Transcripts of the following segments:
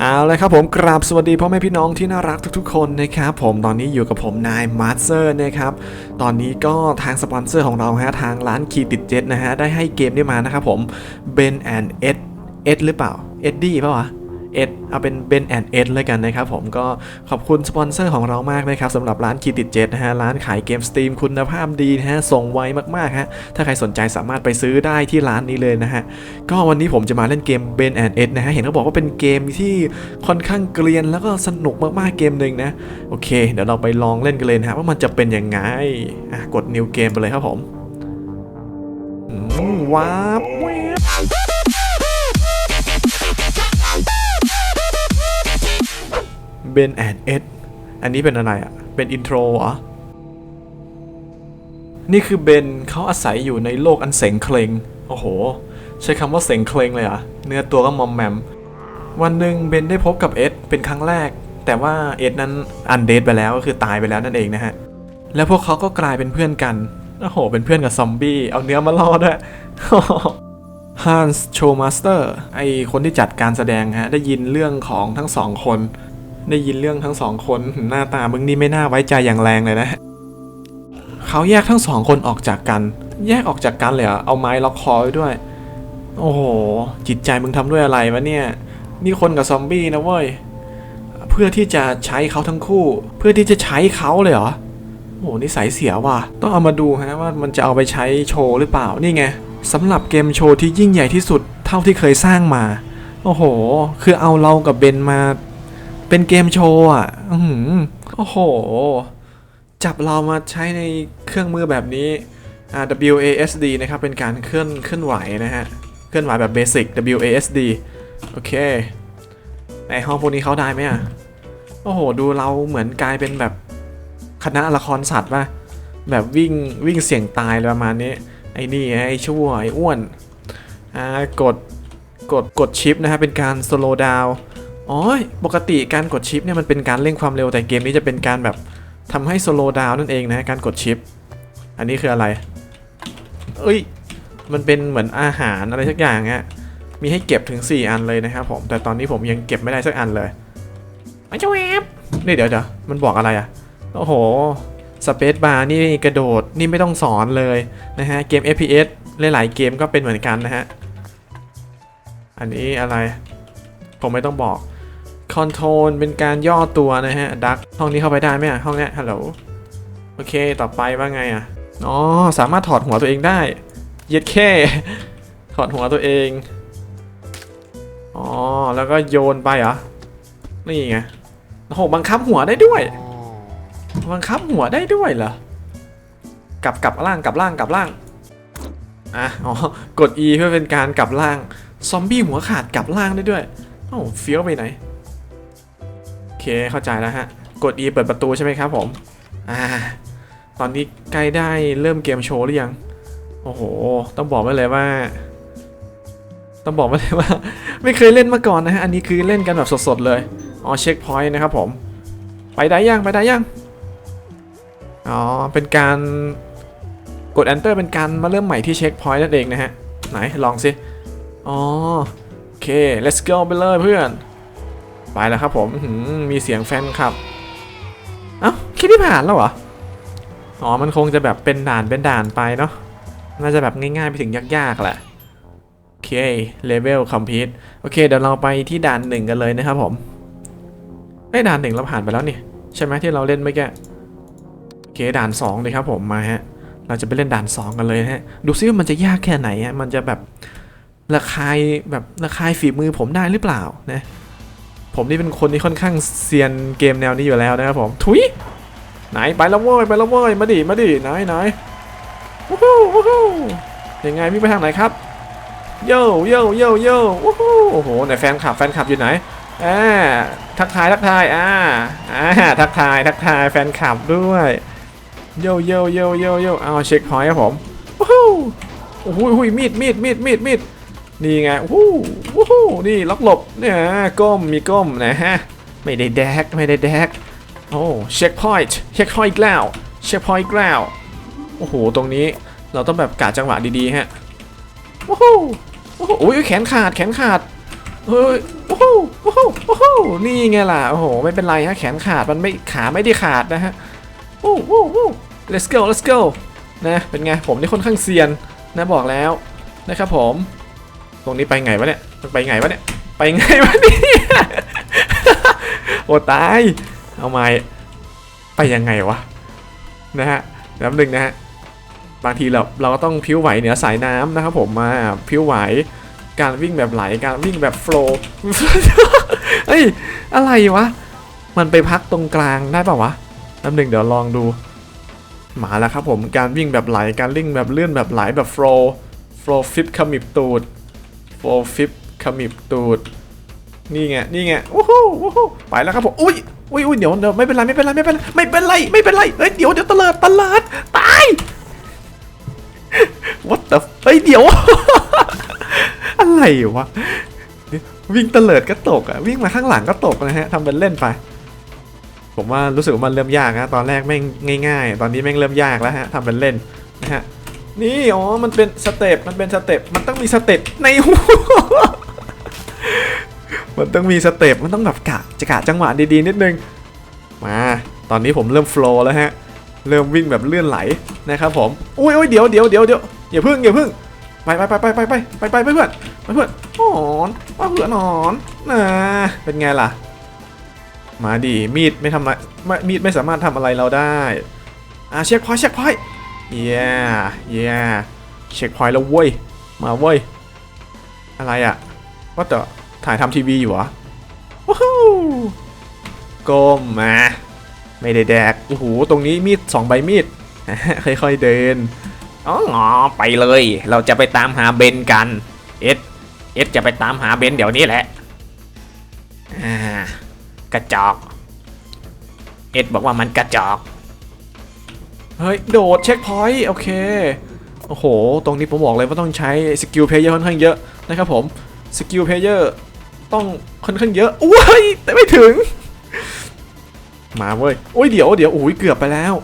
เอาเลยครับผมกราบสวัสดีพ่อแม่พี่น้องที่น่ารักทุกๆคนนะครับผมตอนนี้อยู่กับผมนายมาร์เซอร์นะครับตอนนี้ก็ทางสปอนเซอร์ของเราฮะทางร้านคีติดเจ็ตนะฮะได้ให้เกมนี้มานะครับผมเบนแอนเอ็ดเอ็ดหรือเปล่าเอ็ดดี้เป่าวะ เอ็ดเอาเป็นเบนแอนเอ็ดเลยกันนะครับผมก็ขอบคุณสปอนเซอร์ของเรามากนะครับสำหรับร้านคีติดเจ็ตนะฮะร้านขายเกมสตรีมคุณภาพดีนะฮะส่งไวมากๆฮะถ้าใครสนใจสามารถไปซื้อได้ที่ร้านนี้เลยนะฮะก็วันนี้ผมจะมาเล่นเกมเบนแอนเอ็ดนะฮะเห็นเขาบอกว่าเป็นเกมที่ค่อนข้างเกรียนแล้วก็สนุกมากๆเกมหนึ่งนะโอเค เดี๋ยวเราไปลองเล่นกันเลยนะฮะว่ามันจะเป็นยังไงอะกด new game ไปเลยครับผมว้าว เบนแอนเอ็ดอันนี้เป็นอะไรอะ เป็นอินโทรเหรอ นี่คือเบนเขาอาศัยอยู่ในโลกอันเสงเคลงโอ้โห ใช้คำว่าเสงเคลงเลยเหรอะ เนื้อตัวก็มอมแมม วันหนึ่งเบนได้พบกับเอ็ดเป็นครั้งแรก แต่ว่าเอ็ดนั้นอันเดดไปแล้วก็คือตายไปแล้วนั่นเองนะฮะ แล้วพวกเขาก็กลายเป็นเพื่อนกัน โอ้โห เป็นเพื่อนกับซอมบี้ เอาเนื้อมาล่อด้วยฮันส์โชมาสเตอร์ไอคนที่จัดการแสดงฮะ ได้ยินเรื่องของทั้งสองคน ได้ยินเรื่องทั้งสองคนหน้าตามึงนี่ไม่น่าไว้ใจอย่างแรงเลยนะเขาแยกทั้งสองคนออกจากกัน แยกออกจากกันเลยเหรอเอาไม้ล็อกคอไว้ด้วย โอ้โห จิตใจมึงทำด้วยอะไรวะเนี่ย นี่คนกับซอมบี้นะเว้ย เพื่อที่จะใช้เขาทั้งคู่ เพื่อที่จะใช้เขาเลยเหรอ โอ้โหนิสัยเสียว่ะ ต้องเอามาดูฮะว่ามันจะเอาไปใช้โชว์หรือเปล่า นี่ไงสำหรับเกมโชว์ที่ยิ่งใหญ่ที่สุดเท่าที่เคยสร้างมา โอ้โห คือเอาเรากับเบนมา เป็นเกมโชว์อะอือหือโอ้โห จับเรามาใช้ในเครื่องมือแบบนี้ WASD นะครับ เป็นการเคลื่อนเคลื่อนไหวนะฮะ เคลื่อนไหวแบบเบสิก WASD โอเค ในห้องพวกนี้เขาได้ไหมอะ โอ้โห ดูเราเหมือนกลายเป็นแบบคณะละครสัตว์ป่ะ แบบวิ่งวิ่งเสี่ยงตายประมาณนี้ ไอ้นี่ไอ้ชั่วไอ้อ้วน อ่ากดกดกดชิปนะฮะ เป็นการ slow down อ๋อปกติการกดชิปเนี่ยมันเป็นการเร่งความเร็วแต่เกมนี้จะเป็นการแบบทำให้ slow down นั่นเองนะการกดชิป อันนี้คืออะไร เอ้ย มันเป็นเหมือนอาหารอะไรสักอย่างฮะมีให้เก็บถึง 4 อันเลยนะครับผม แต่ตอนนี้ผมยังเก็บไม่ได้สักอันเลยมาเจ้าแวบนี่เดี๋ยวเดี๋ยวมันบอกอะไรอะโอ้โห สเปซบาร์นี่กระโดด นี่ไม่ต้องสอนเลยนะฮะ เกม FPS หลายๆเกมก็เป็นเหมือนกันนะฮะ อันนี้อะไร ผมไม่ต้องบอก คอนโทรลเป็นการย่อตัวนะฮะดักห้องนี้เข้าไปได้ไหมอะห้องเนี้ยฮัลโหลโอเคต่อไปว่าไงอะอ๋อสามารถถอดหัวตัวเองได้ เย็ดแค่ถอดหัวตัวเองอ๋อแล้วก็โยนไปเหรอนี่ไงโอ้โหบังคับหัวได้ด้วย บังคับหัวได้ด้วยเหรอกลับกลับล่างกลับล่างกลับล่างอะอ๋อกด E เพื่อเป็นการกลับล่าง ซอมบี้หัวขาดกลับล่างได้ด้วยโอ้เฟี้ยวไปไหน เคเข้าใจแล้วฮะ กด E เปิดประตูใช่ไหมครับผม อ่า ตอนนี้ใกล้ได้เริ่มเกมโชว์หรือยัง โอ้โห ต้องบอกไว้เลยว่า ต้องบอกไว้เลยว่า ไม่เคยเล่นมาก่อนนะฮะ อันนี้คือเล่นกันแบบสดๆเลย อ๋อเช็คพอยต์นะครับผม ไปได้ยังไปได้ยังอ๋อ เป็นการกด enter เป็นการมาเริ่มใหม่ที่เช็คพอยต์นั่นเองนะฮะ ไหนลองสิ อ๋อ โอเค let's go ไปเลยเพื่อน ไปแล้วครับผมหืมีเสียงแฟนคลับ เอ้าคิดที่ผ่านแล้วเหรอ อ๋อ มันคงจะแบบเป็นด่านเป็นด่านไปเนาะ น่าจะแบบง่ายๆไปถึงยากๆแหละ โอเค level complete โอเค เดี๋ยวเราไปที่ด่านหนึ่งกันเลยนะครับผมไอ้ด่านหนึ่งเราผ่านไปแล้วนี่ ใช่ไหมที่เราเล่นเมื่อกี้ โอเค ด่านสองเลยครับผมมาฮะ เราจะไปเล่นด่านสองกันเลยฮะ ดูซิว่ามันจะยากแค่ไหนฮะ มันจะแบบระคายแบบระคายฝีมือผมได้หรือเปล่านะ ผมนี่เป็นคนที่ค่อนข้างเซียนเกมแนวนี้อยู่แล้วนะครับผมทุยไหนไปแล้วเว้ยไปแล้วเว้ยมาดิมาดิไหนไหนวู้ฮู้วู้ฮู้ยังไงพี่ไปทางไหนครับโย่โย่โย่โย่วู้ฮู้โอ้โหไหนแฟนคลับแฟนคลับอยู่ไหนอ่าทักทายทักทายอ่าอ่าทักทายทักทายแฟนคลับด้วยโย่โย่โย่โย่โย่เอาเช็คพอยต์ครับผมวู้ฮู้โอ้โหโอ้โหมีดมีดมีดมีดมีด นี่ไงวู้วู้นี่ล็อกหลบเนี่ยก้มมีก้มนะฮะไม่ได้แดกไม่ได้แดกโอ้เช็คพอยต์เช็คพอยต์อีกแล้วเช็คพอยต์อีกแล้วโอ้โหตรงนี้เราต้องแบบกะจังหวะดีๆฮะวู้ฮู้วู้ฮู้โอ้ยแขนขาดแขนขาดเฮ้ยโอ้โหโอ้โหโอ้นี่ไงล่ะโอ้โหไม่เป็นไรฮะแขนขาดมันไม่ขาไม่ได้ขาดนะฮะโอ้โหโอ้ let's go let's go นะเป็นไงผมนี่ค่อนข้างเซียนนะบอกแล้วนะครับผม ตรงนี้ไปไงวะเนี่ยมันไปไงวะเนี่ย ไปไงวะเนี่ยโอ้ตาย เอาไม้ไปยังไงวะนะฮะน้ำหนึ่งนะฮะบางทีเราเราก็ต้องพิ้วไหวเหนือสายน้ำนะครับผมมาพิ้วไหวการวิ่งแบบไหลการวิ่งแบบโฟล์เฮ้ยอะไรวะ มันไปพักตรงกลางได้ป่าวะน้ำหนึ่งเดี๋ยวลองดูมาแล้วครับผมการวิ่งแบบไหลการวิ่งแบบเลื่อนแบบไหลแบบโฟล์โฟล์ฟิปขมิบตูด โฟล์ฟิปขมิบตูด นี่ไง นี่ไงโอ้โหโอ้โหไปแล้วครับผม อุ้ยอุ้ยอุ้ยเดี๋ยวเดี๋ยวไม่เป็นไรไม่เป็นไรไม่เป็นไรไม่เป็นไรไม่เป็นไรเฮ้ยเดี๋ยวเดี๋ยวตะเลิดตะเลิดตาย what the เฮ้ยเดี๋ยว อะไรวะวิ่งเตลิดก็ตกอะวิ่งมาข้างหลังก็ตกนะฮะทำเป็นเล่นไป ผมว่ารู้สึกว่ามันเริ่มยากนะตอนแรกแม่งง่าย ๆ ตอนนี้แม่งเริ่มยากแล้วฮะทำเป็นเล่นนะฮะ นี่อ๋อมันเป็นสเต็ปมันเป็นสเต็ปมันต้องมีสเต็ปในหัวมันต้องมีสเต็ปมันต้องแบบกะจะกะจังหวะดีๆนิดนึงมาตอนนี้ผมเริ่มโฟล์แล้วฮะเริ่มวิ่งแบบเลื่อนไหลนะครับผมอุ้ยอุ้ยเดี๋ยวเดี๋ยวเดี๋ยวเดี๋ยวอย่าพึ่งอย่าพึ่งไปไปไปไปไปไปไปไปเพื่อนไปเพื่อนหอนว่าเพื่อนหอนนะเป็นไงล่ะ มาดีมีดไม่ทำอะไรไม่มีดไม่สามารถทำอะไรเราได้อ่าเช็คพอยเช็คพอย เย้เย้เช็คพอยต์แล้วเว้ย มาเว้ย อะไรอะว่าแต่ถ่ายทำทีวีอยู่เหรอว้าวก้มมา ไม่ได้แดก โอ้โห ตรงนี้มีดสองใบมีด ค่อยๆเดินอ๋อไปเลย เราจะไปตามหาเบนกัน เอ็ด เอ็ดจะไปตามหาเบนเดี๋ยวนี้แหละกระจอก เอ็ดบอกว่ามันกระจอก เฮ้ย โดดเช็คพอยต์โอเค โอ้โห ตรงนี้ผมบอกเลยว่าต้องใช้สกิลเพลเยอร์ค่อนข้างเยอะนะครับผม สกิลเพลเยอร์ต้องค่อนข้างเยอะอุ้ยแต่ไม่ถึง มาเว้ยโอ้ยเดี๋ยวเดี๋ยวโอ้ยเกือบไปแล้ว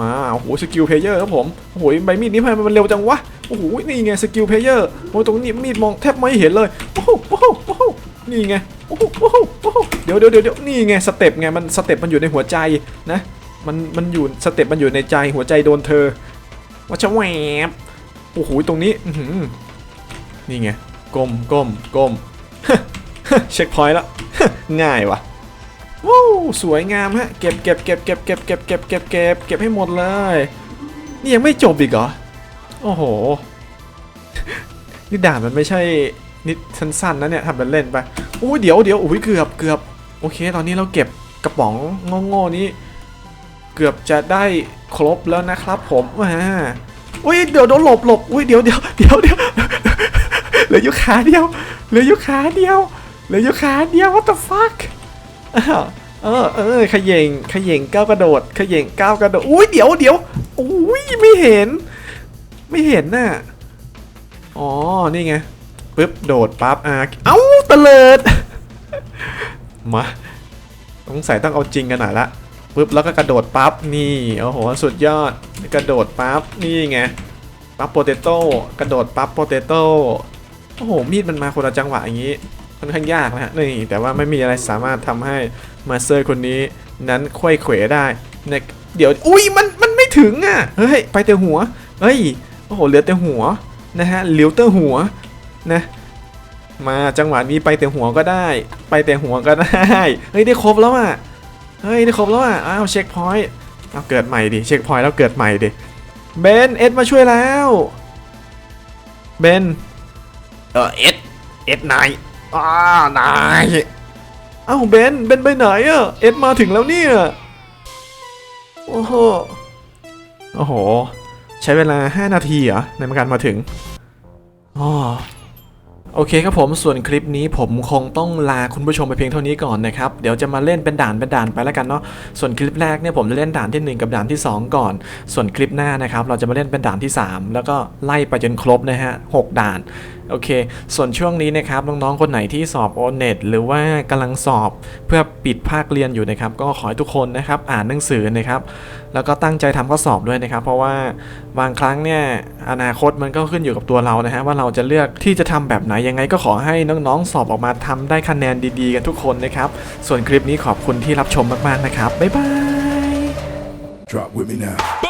มาโอ้โหสกิลเพลเยอร์ครับผมโอ้โหใบมีดนี้ทำไมมันเร็วจังวะโอ้โหนี่ไงสกิลเพลเยอร์โอ้ยตรงนี้มีดมองแทบไม่เห็นเลยโอ้โหโอ้โหโอ้โหนี่ไงโอ้โหโอ้โหโอ้โหเดี๋ยวเดี๋ยวเดี๋ยวเดี๋ยวนี่ไงสเต็ปไงมันสเต็ปมันอยู่ในหัวใจนะ มันมันอยู่สเต็ปมันอยู่ในใจหัวใจโดนเธอว่าจะแหวบโอ้โหตรงนี้อืนี่ไงก้มก้มก้มเช็คพอยต์แล้ง่ายว่ะว้าวสวยงามฮะเก็บเก็บเก็บเก็บเก็บเก็บเก็บเก็บเก็บเก็บให้หมดเลย นี่ยังไม่จบอีกเหรอโอ้โหนี่ด่านมันไม่ใช่นิดสั้นๆนะเนี่ยทำเป็นเล่นไปโอ้เดี๋ยวเดี๋ยวโอ้ยเกือบเกือบโอเค ตอนนี้เราเก็บกระป๋องโง่ๆนี้ เกือบจะได้ครบแล้วนะครับผมมาอุ้ยเดี๋ยวเดี๋ยวหลบหลบอุ้ยเดี๋ยวเดี๋ยวเดี๋ยวเดี๋ยวเหลืออยู่ขาเดียวเหลืออยู่ขาเดียวเหลืออยู่ขาเดียว what the fuck เออเออขย่งขย่งก้าวกระโดดขย่งก้าวกระโดดอุ้ยเดี๋ยวเดี๋ยวอุ้ยไม่เห็น ไม่เห็นน่ะอ๋อนี่ไงปึ๊บโดดปั๊บอะเอ้าตะเลิดมาสงสัยต้องเอาจริงกันหน่อยละ ปุ๊บแล้วก็กระโดดปั๊บนี่โอ้โหสุดยอดกระโดดปั๊บนี่ไงปั๊บโปเตโต้กระโดดปั๊บโปเตโต้โอ้โหมีดมันมาคนละจังหวะอย่างนี้ค่อนข้างยากนะฮะนี่แต่ว่าไม่มีอะไรสามารถทำให้มาเตอร์คนนี้นั้นควยเขวได้เนี่ยเดี๋ยวอุ้ยมันมันไม่ถึงอะเฮ้ยไปแต่หัวเฮ้ยโอ้โหเหลือแต่หัวนะฮะเหลียวแต่หัวนะมาจังหวะนี้ไปแต่หัวก็ได้ ไปแต่หัวก็ได้เฮ้ยได้ครบแล้วอะ เฮ้ยได้ครบแล้วอะอ้าวเช็คพอยต์เอาเกิดใหม่ดิเช็คพอยต์แล้วเกิดใหม่ดิเบนเอ็ดมาช่วยแล้วเบนเออเอ็ดเอ็ดนายอ้านายเอ้าเบนเบนไปไหนอะเอ็ดมาถึงแล้วเนี่ยโอ้โหโอ้โห ใช้เวลา 5 นาทีเหรอในการมาถึงอ๋อ โอเคครับผมส่วนคลิปนี้ผมคงต้องลาคุณผู้ชมไปเพียงเท่านี้ก่อนนะครับ เดี๋ยวจะมาเล่นเป็นด่านเป็นด่านไปแล้วกันเนาะส่วนคลิปแรกเนี่ยผมจะเล่นด่านทีหนึ่1 กับด่านที่ 2 ก่อน ส่วนคลิปหน้านะครับเราจะมาเล่นเป็นด่านที่ 3 แล้วก็ไล่ไปจนครบนะฮะ6ด่านโอเค ส่วนช่วงนี้นะครับน้องๆคนไหนที่สอบโอเน็ตหรือว่ากำลังสอบเพื่อปิดภาคเรียนอยู่นะครับ ก็ขอให้ทุกคนนะครับอ่านหนังสือนะครับ แล้วก็ตั้งใจทำข้อสอบด้วยนะครับ เพราะว่าบางครั้งเนี่ยอนาคตมันก็ขึ้นอยู่กับตัวเรานะฮะว่าเราจะเลือกที่จะทำแบบไหนยังไงก็ขอให้น้องๆ สอบออกมาทำได้คะแนนดีๆ กันทุกคนนะครับ ส่วนคลิปนี้ขอบคุณที่รับชมมากๆนะครับบ๊ายบาย Drop with me now.